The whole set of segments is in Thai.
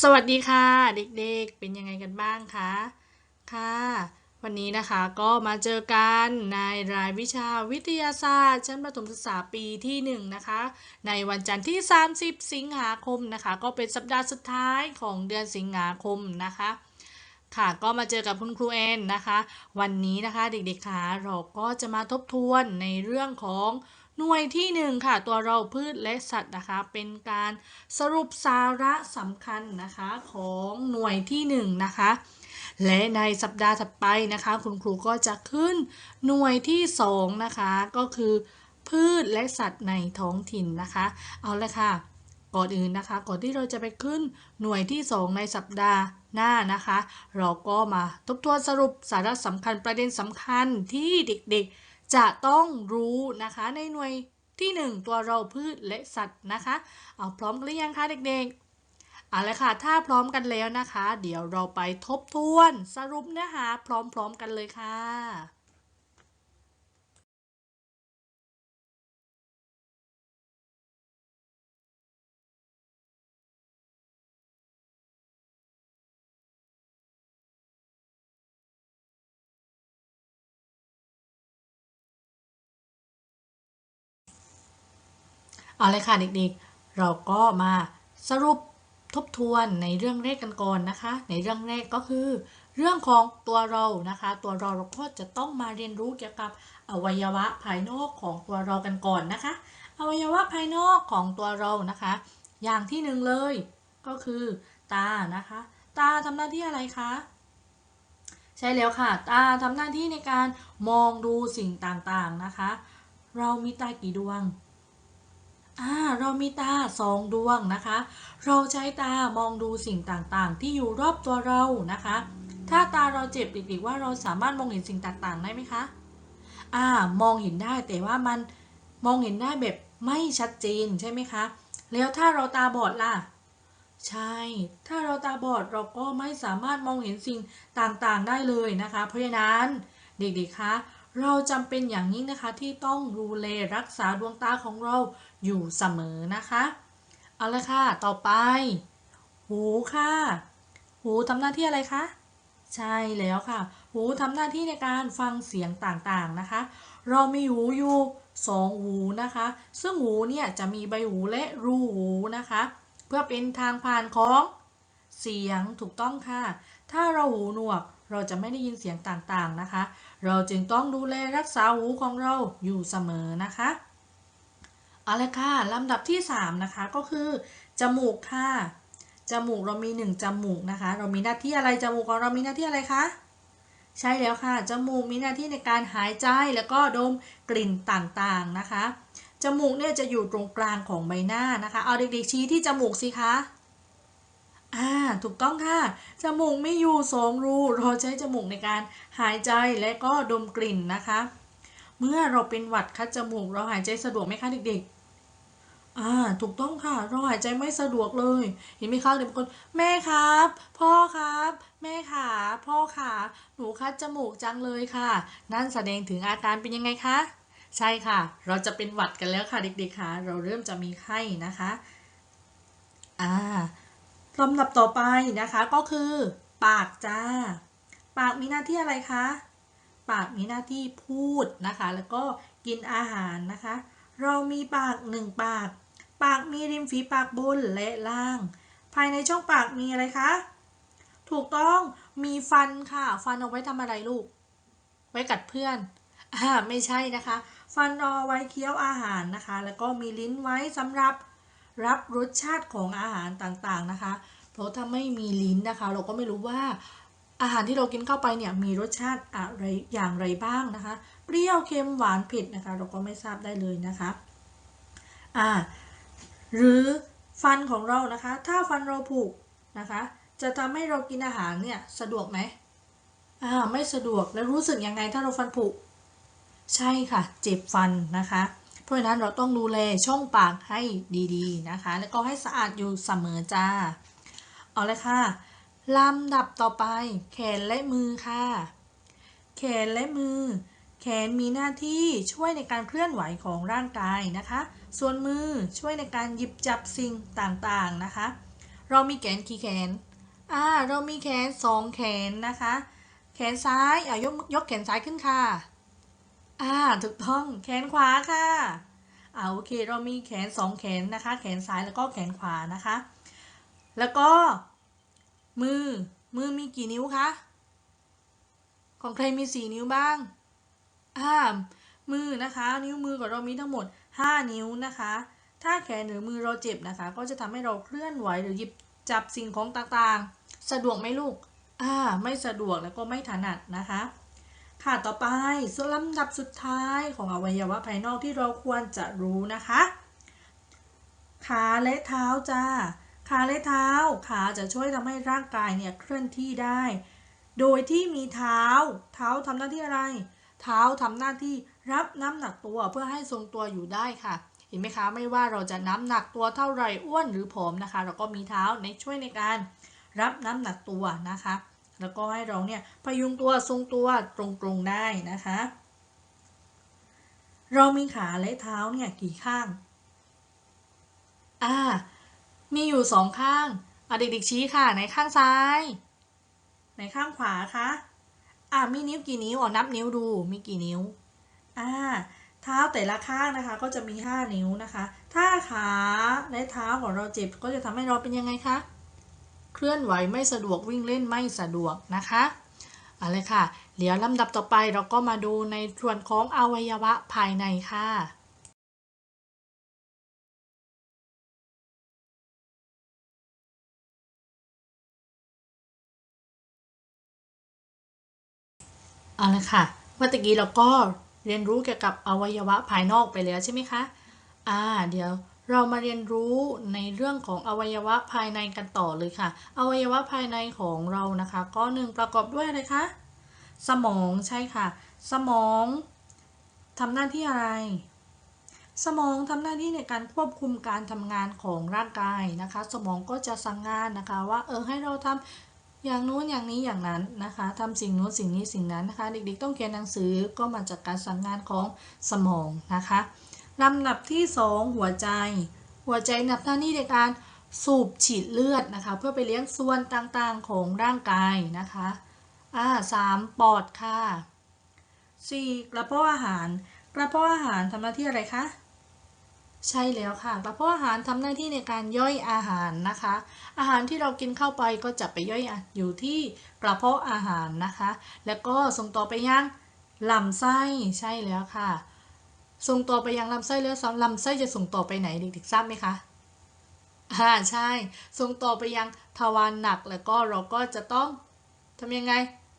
สวัสดีค่ะ เด็กๆ เป็นยังไงกันบ้างคะค่ะ วันนี้นะคะก็มาเจอกันในรายวิชาวิทยาศาสตร์ชั้นประถมศึกษาปีที่1นงนะคะ ในวันจันทร์ที่ 30 สิงหาคมนะคะ ก็เป็นสัปดาห์สุดท้ายของเดือนสิงหาคมนะคะค่ะก็มาเจอกับคุณครูแอนนะคะ วันนี้นะคะเด็กๆค่ะเราก็จะมาทบทวนในเรื่องของ หน่วยที่หนึ่งค่ะ ตัวเราพืชและสัตว์นะคะ เป็นการสรุปสาระสำคัญนะคะของหน่วยที่หนึ่งนะคะ และในสัปดาห์ถัดไปนะคะ คุณครูก็จะขึ้นหน่วยที่สองนะคะ ก็คือพืชและสัตว์ในท้องถิ่นนะคะ เอาละค่ะ ก่อนอื่นนะคะ ก่อนที่เราจะไปขึ้นหน่วยที่ 2 ในสัปดาห์หน้านะคะ เราก็มาทบทวนสรุปสาระสำคัญประเด็นสำคัญที่เด็กๆ จะต้องรู้นะคะในหน่วยที่ 1 ตัวเราพืชและสัตว์นะคะ เอาพร้อมกันหรือยังคะเด็กๆเอาละค่ะ ถ้าพร้อมกันแล้วนะคะ เดี๋ยวเราไปทบทวนสรุปเนื้อหาพร้อมๆกันเลยค่ะ เอาเลยค่ะเด็กๆ เราก็มาสรุปทบทวนในเรื่องแรกกันก่อนนะคะ ในเรื่องแรกก็คือ เรื่องของตัวเรานะคะ ตัวเราเราก็จะต้องมาเรียนรู้เกี่ยวกับอวัยวะภายนอกของตัวเรากันก่อนนะคะ อวัยวะภายนอกของตัวเรานะคะ อย่างที่หนึ่งเลยก็คือตานะคะ ตาทำหน้าที่อะไรคะใช่แล้วค่ะ ตาทำหน้าที่ในการมองดูสิ่งต่างๆนะคะ เรามีตากี่ดวง อ่าเรามีตาสองดวงนะคะ เราใช้ตามองดูสิ่งต่างๆ ที่อยู่รอบตัวเรานะคะ ถ้าตาเราเจ็บด็กๆว่าเราสามารถมองเห็นสิ่งต่างๆ ได้ไหมคะอ่ามองเห็นได้แต่ว่ามันมองเห็นได้แบบไม่ชัดเจนใช่ไหมคะ แล้วถ้าเราตาบอดล่ะ ใช่ ถ้าเราตาบอดเราก็ไม่สามารถมองเห็นสิ่งต่างๆ ได้เลยนะคะ เพราะฉะนั้นเด็กๆคะ เราจำเป็นอย่างยิ่งนะคะที่ต้องดูแลรักษาดวงตาของเราอยู่เสมอนะคะ เอาละค่ะ ต่อไป หูค่ะ หูทำหน้าที่อะไรคะ ใช่แล้วค่ะ หูทำหน้าที่ในการฟังเสียงต่างๆนะคะ เรามีหูอยู่สองหูนะคะ ซึ่งหูเนี่ยจะมีใบหูและรูหูนะคะ เพื่อเป็นทางผ่านของเสียงถูกต้องค่ะ ถ้าเราหูหนวกเราจะไม่ได้ยินเสียงต่างๆนะคะ เราจึงต้องดูแลรักษาหูของเราอยู่เสมอนะคะเอาละค่ะลำดับที่ 3 นะคะก็คือ จมูกค่ะ จมูกเรามี 1 จมูกนะคะ เรามีหน้าที่อะไรจมูกของเรามีหน้าที่อะไรคะใช่แล้วค่ะ จมูกมีหน้าที่ในการหายใจแล้วก็ดมกลิ่นต่างๆนะคะ จมูกเนี่ยจะอยู่ตรงกลางของใบหน้านะคะ เอาเด็กๆชี้ที่จมูกสิคะ อ่าถูกต้องค่ะ จมูกไม่อยู่สองรูเราใช้จมูกในการหายใจและก็ดมกลิ่นนะคะ เมื่อเราเป็นหวัดคัดจมูกเราหายใจสะดวกไหมคะเด็กๆอ่าถูกต้องค่ะ เราหายใจไม่สะดวกเลย เห็นไหมคะเด็กบางคนแม่ครับ พ่อครับ แม่ขาพ่อขาหนูคัดจมูกจังเลยค่ะ นั่นแสดงถึงอาการเป็นยังไงคะใช่ค่ะ เราจะเป็นหวัดกันแล้วค่ะเด็กๆค่ะ เราเริ่มจะมีไข้นะคะ อ่า ลำดับต่อไปนะคะก็คือ ปากจ้า ปากมีหน้าที่อะไรคะ ปากมีหน้าที่พูดนะคะ แล้วก็กินอาหารนะคะ เรามีปากหนึ่งปาก ปากมีริมฝีปากบนและล่าง ภายในช่องปากมีอะไรคะ ถูกต้องมีฟันค่ะ ฟันเอาไว้ทำอะไรลูก ไว้กัดเพื่อนอ่าไม่ใช่นะคะ ฟันเอาไว้เคี้ยวอาหารนะคะ แล้วก็มีลิ้นไว้สำหรับ รับรสชาติของอาหารต่างๆนะคะ เพราะถ้าไม่มีลิ้นนะคะ เราก็ไม่รู้ว่าอาหารที่เรากินเข้าไปเนี่ยมีรสชาติอะไรอย่างไรบ้างนะคะ เปรี้ยวเค็มหวานเผ็ดนะคะ เราก็ไม่ทราบได้เลยนะคะอ่าหรือฟันของเรานะคะ ถ้าฟันเราผุนะคะ จะทำให้เรากินอาหารเนี่ยสะดวกไหมอ่าไม่สะดวกแล้วรู้สึกยังไงถ้าเราฟันผุใช่ค่ะ เจ็บฟันนะคะ เพราะฉะนั้นเราต้องดูแลช่องปากให้ดีๆนะคะ แล้วก็ให้สะอาดอยู่เสมอจ้า เอาเลยค่ะลำดับต่อไป แขนและมือค่ะ แขนและมือ แขนมีหน้าที่ช่วยในการเคลื่อนไหวของร่างกายนะคะ ส่วนมือช่วยในการหยิบจับสิ่งต่างๆนะคะ เรามีแขนกี่แขนอ่าเรามีแขนสองแขนนะคะ แขนซ้ายอะยกยกแขนซ้ายขึ้นค่ะ อ่าถูกต้องแขนขวาค่ะอ่าโอเคเรามีแขนสองแขนนะคะ แขนซ้ายแล้วก็แขนขวานะคะ แล้วก็มือมือมีกี่นิ้วคะของใครมีสี่นิ้วบ้างอ่ามือนะคะ นิ้วมือของเรามีทั้งหมด 5 นิ้วนะคะ ถ้าแขนหรือมือเราเจ็บนะคะ ก็จะทำให้เราเคลื่อนไหวหรือหยิบจับสิ่งของต่างๆ สะดวกไหมลูกอ่าไม่สะดวกแล้วก็ไม่ถนัดนะคะ ค่ะต่อไปส่วนลำดับสุดท้ายของอวัยวะภายนอกที่เราควรจะรู้นะคะ ขาและเท้าจ้า ขาและเท้า ขาจะช่วยทำให้ร่างกายเนี่ยเคลื่อนที่ได้ โดยที่มีเท้า เท้าทำหน้าที่อะไร เท้าทำหน้าที่รับน้ำหนักตัวเพื่อให้ทรงตัวอยู่ได้ค่ะ เห็นไหมคะ ไม่ว่าเราจะน้ำหนักตัวเท่าไหร่อ้วนหรือผอมนะคะ เราก็มีเท้าในช่วยในการรับน้ำหนักตัวนะคะ แล้วก็ให้เราเนี่ยพยุงตัวทรงตัวตรงๆได้นะคะ เรามีขาและเท้าเนี่ยกี่ข้างอ่ามีอยู่สองข้างอะเด็กๆชี้ค่ะในข้างซ้ายในข้างขวาคะอ่ามีนิ้วกี่นิ้วอ๋อนับนิ้วดูมีกี่นิ้วอ่าเท้าแต่ละข้างนะคะก็จะมี 5 นิ้วนะคะ ถ้าขาและเท้าของเราเจ็บก็จะทำให้เราเป็นยังไงคะ เคลื่อนไหวไม่สะดวกวิ่งเล่นไม่สะดวกนะคะเอาเลยค่ะ เดี๋ยวลำดับต่อไปเราก็มาดูในส่วนของอวัยวะภายในค่ะเอาละค่ะ เมื่อตะกี้เราก็เรียนรู้เกี่ยวกับอวัยวะภายนอกไปแล้วใช่ไหมคะ อ่า เดี๋ยว เรามาเรียนรู้ในเรื่องของอวัยวะภายในกันต่อเลยค่ะ อวัยวะภายในของเรานะคะ ก็หนึ่งประกอบด้วยอะไรคะ สมองใช่ค่ะ สมองทำหน้าที่อะไร สมองทำหน้าที่ในการควบคุมการทำงานของร่างกายนะคะ สมองก็จะสั่งงานนะคะ ว่าเออให้เราทำอย่างนู้นอย่างนี้อย่างนั้นนะคะทำสิ่งนู้นสิ่งนี้สิ่งนั้นนะคะ เด็กๆต้องเขียนหนังสือก็มาจากการสั่งงานของสมองนะคะ ลำดับที่ 2 หัวใจ หัวใจนับหน้าที่ในการสูบฉีดเลือดนะคะ เพื่อไปเลี้ยงส่วนต่างๆของร่างกายนะคะอ่าสามปอดค่ะสี่กระเพาะอาหาร กระเพาะอาหารทำหน้าที่อะไรคะใช่แล้วค่ะกระเพาะอาหารทำหน้าที่ในการย่อยอาหารนะคะ อาหารที่เรากินเข้าไปก็จะไปย่อยอยู่ที่กระเพาะอาหารนะคะ แล้วก็ส่งต่อไปยังลำไส้ใช่แล้วค่ะ ส่งต่อไปยังลำไส้แล้วลำไส้จะส่งต่อไปไหนเด็กๆทราบไหมคะอ่าใช่ ส่งต่อไปยังทวารหนักแล้วก็เราก็จะต้องทำยังไง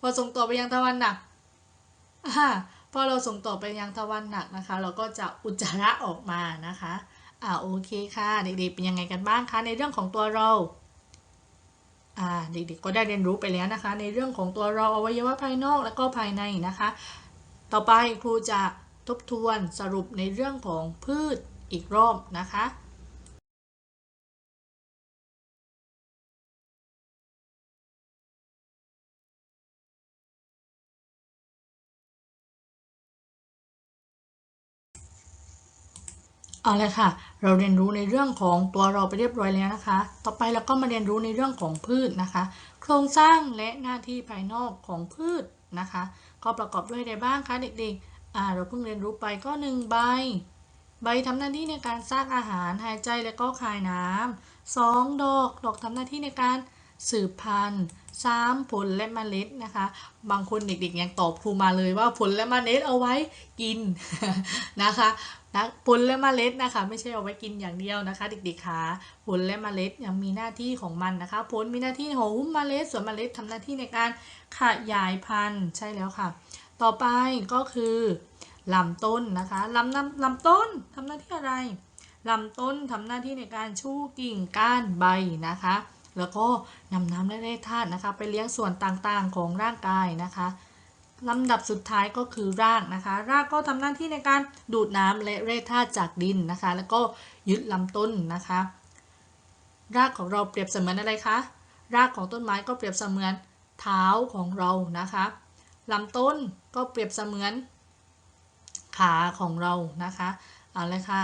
พอส่งต่อไปยังทวารหนักอ่าพอเราส่งต่อไปยังทวารหนักนะคะ เราก็จะอุจจาระออกมานะคะอ่าโอเคค่ะ เด็กๆเป็นยังไงกันบ้างคะในเรื่องของตัวเราอ่าเด็กๆก็ได้เรียนรู้ไปแล้วนะคะ ในเรื่องของตัวเราอวัยวะภายนอกและก็ภายในนะคะ ต่อไปครูจะ ทบทวนสรุปในเรื่องของพืชอีกรอบนะคะเอาเลยค่ะ เราเรียนรู้ในเรื่องของตัวเราไปเรียบร้อยแล้วนะคะ ต่อไปเราก็มาเรียนรู้ในเรื่องของพืชนะคะ โครงสร้างและหน้าที่ภายนอกของพืชนะคะ ก็ประกอบด้วยอะไรบ้างคะเด็กๆ อ่าเราเพิ่งเรียนรู้ไปก็หนึ่งใบ ใบทำหน้าที่ในการสร้างอาหารหายใจและก็คายน้ำสองดอก ดอกทำหน้าที่ในการสืบพันธุ์สามผลและเมล็ดนะคะ บางคนเด็กๆยังตอบครูมาเลยว่าผลและเมล็ดเอาไว้กินนะคะนะผลและเมล็ดนะคะ ไม่ใช่เอาไว้กินอย่างเดียวนะคะ เด็กๆคะผลและเมล็ดยังมีหน้าที่ของมันนะคะ ผลมีหน้าที่ขอหุ้มเมล็ดส่วนเมล็ดทำหน้าที่ในการขยายพันธุ์ใช่แล้วค่ะ ต่อไปก็คือลำต้นนะคะลำลำลำต้นทำหน้าที่อะไรลำต้นทำหน้าที่ในการชูกิ่งก้านใบนะคะ แล้วก็นำน้ำและแร่ธาตุนะคะ ไปเลี้ยงส่วนต่างๆของร่างกายนะคะลำดับสุดท้ายก็คือรากนะคะ รากก็ทำหน้าที่ในการดูดน้ำและแร่ธาตุจากดินนะคะ แล้วก็ยึดลำต้นนะคะ รากของเราเปรียบเสมือนอะไรคะ รากของต้นไม้ก็เปรียบเสมือนเท้าของเรานะคะลำต้น ก็เปรียบเสมือนขาของเรานะคะ เอาเลยค่ะ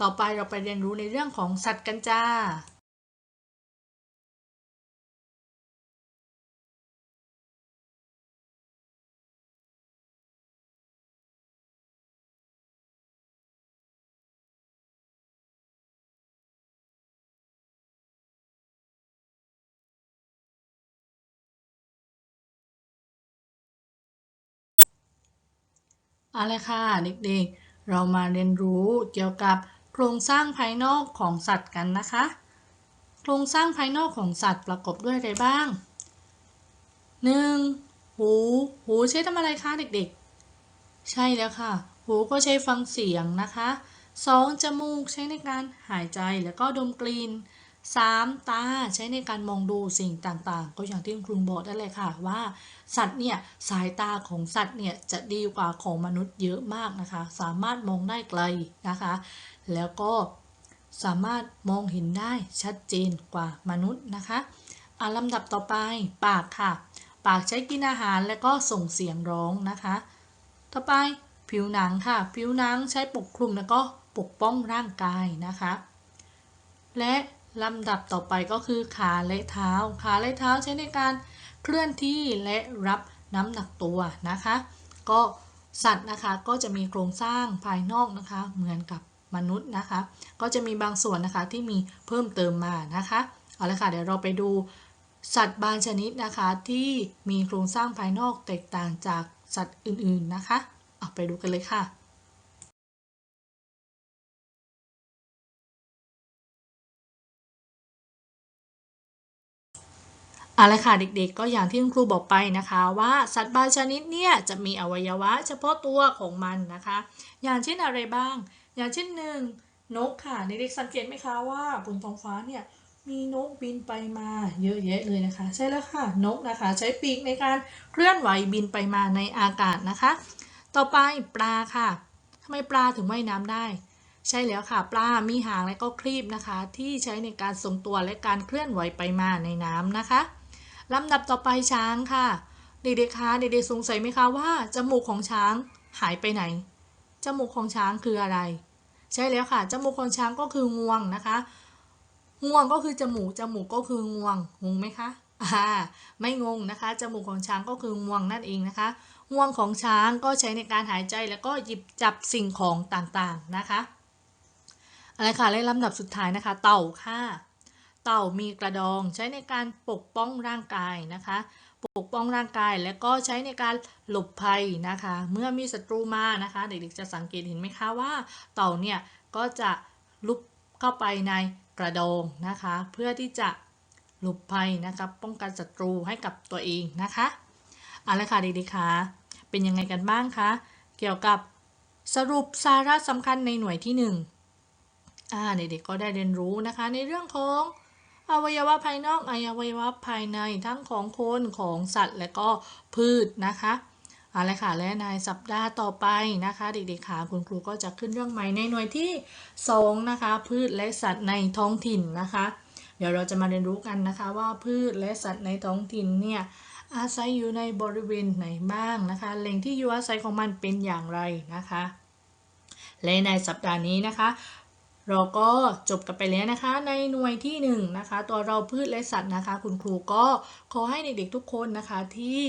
ต่อไปเราไปเรียนรู้ในเรื่องของสัตว์กันจ้า เอาละค่ะเด็กๆ เรามาเรียนรู้เกี่ยวกับโครงสร้างภายนอกของสัตว์กันนะคะ โครงสร้างภายนอกของสัตว์ประกอบด้วยอะไรบ้าง 1. หู หูใช้ทำอะไรคะเด็กๆ ใช่แล้วค่ะ หูก็ใช้ฟังเสียงนะคะ 2. จมูกใช้ในการหายใจแล้วก็ดมกลิ่น 3. ตาใช้ในการมองดูสิ่งต่างๆ ก็อย่างที่คุณครูบอกได้เลยค่ะว่า สัตว์เนี่ยสายตาของสัตว์เนี่ยจะดีกว่าของมนุษย์เยอะมากนะคะ สามารถมองได้ไกลนะคะ แล้วก็สามารถมองเห็นได้ชัดเจนกว่ามนุษย์นะคะอะลำดับต่อไปปากค่ะ ปากใช้กินอาหารและก็ส่งเสียงร้องนะคะ ต่อไปผิวหนังค่ะ ผิวหนังใช้ปกคลุมแล้วก็ปกป้องร่างกายนะคะ และ ลำดับต่อไปก็คือขาและเท้า ขาและเท้าใช้ในการเคลื่อนที่และรับน้ำหนักตัวนะคะ ก็สัตว์นะคะก็จะมีโครงสร้างภายนอกนะคะ เหมือนกับมนุษย์นะคะ ก็จะมีบางส่วนนะคะที่มีเพิ่มเติมมานะคะเอาละค่ะเดี๋ยวเราไปดูสัตว์บางชนิดนะคะที่มีโครงสร้างภายนอกแตกต่างจากสัตว์อื่นๆนะคะเอาไปดูกันเลยค่ะ เอาละค่ะเด็กๆก็อย่างที่คุณครูบอกไปนะคะว่าสัตว์บางชนิดเนี่ยจะมีอวัยวะเฉพาะตัวของมันนะคะ อย่างเช่นอะไรบ้าง อย่างเช่นหนึ่งนกค่ะเด็กๆสังเกตไหมคะว่าบนท้องฟ้าเนี่ยมีนกบินไปมาเยอะแยะเลยนะคะ ใช่แล้วค่ะนกนะคะ ใช้ปีกในการเคลื่อนไหวบินไปมาในอากาศนะคะ ต่อไปปลาค่ะทำไมปลาถึงว่ายน้ำได้ ใช่แล้วค่ะ ปลามีหางและก็ครีบนะคะ ที่ใช้ในการทรงตัวและการเคลื่อนไหวไปมาในน้ำนะคะ ลำดับต่อไปช้างค่ะ เด็กๆคะเด็กๆสงสัยไหมคะว่าจมูกของช้างหายไปไหน จมูกของช้างคืออะไร ใช่แล้วค่ะ จมูกของช้างก็คืองวงนะคะงวงก็คือจมูก จมูกก็คืองวง งงไหมคะอ่าไม่งงนะคะ จมูกของช้างก็คืองวงนั่นเองนะคะ งวงของช้างก็ใช้ในการหายใจแล้วก็หยิบจับสิ่งของต่างๆนะคะอะไรค่ะและลำดับสุดท้ายนะคะ เต่าค่ะ เต่ามีกระดองใช้ในการปกป้องร่างกายนะคะ ปกป้องร่างกายและก็ใช้ในการหลบภัยนะคะ เมื่อมีศัตรูมานะคะ เด็กๆจะสังเกตเห็นไหมคะว่า เต่าเนี่ยก็จะลุกเข้าไปในกระดองนะคะ เพื่อที่จะหลบภัยนะคะป้องกันศัตรูให้กับตัวเองนะคะเอาละค่ะเด็กๆคะเป็นยังไงกันบ้างคะเกี่ยวกับสรุปสาระสำคัญในหน่วยที่หนึ่งอ่าเด็กๆก็ได้เรียนรู้นะคะในเรื่องของ อวัยวะภายนอกอวัยวะภายในทั้งของคนของสัตว์และก็พืชนะคะเอาละค่ะและในสัปดาห์ต่อไปนะคะ เด็กๆค่ะคุณครูก็จะขึ้นเรื่องใหม่ในหน่วยที่2นะคะ พืชและสัตว์ในท้องถิ่นนะคะ เดี๋ยวเราจะมาเรียนรู้กันนะคะว่าพืชและสัตว์ในท้องถิ่นเนี่ยอาศัยอยู่ในบริเวณไหนบ้างนะคะแหล่งที่อยู่อาศัยของมันเป็นอย่างไรนะคะและในสัปดาห์นี้นะคะ เราก็จบกันไปแล้วนะคะ ในหน่วยที่1นนะคะ ตัวเราพืชและสัตว์นะคะ คุณครูก็ขอให้เด็กๆทุกคนนะคะที่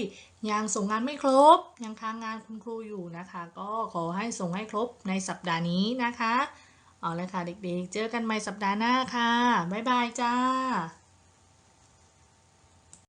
ยังส่งงานไม่ครบ ยังค้างงานคุณครูอยู่นะคะ ก็ขอให้ส่งให้ครบในสัปดาห์นี้นะคะ เอาละค่ะเด็กๆ เจอกันใหม่สัปดาห์หน้าค่ะ บ๊ายบายจ้า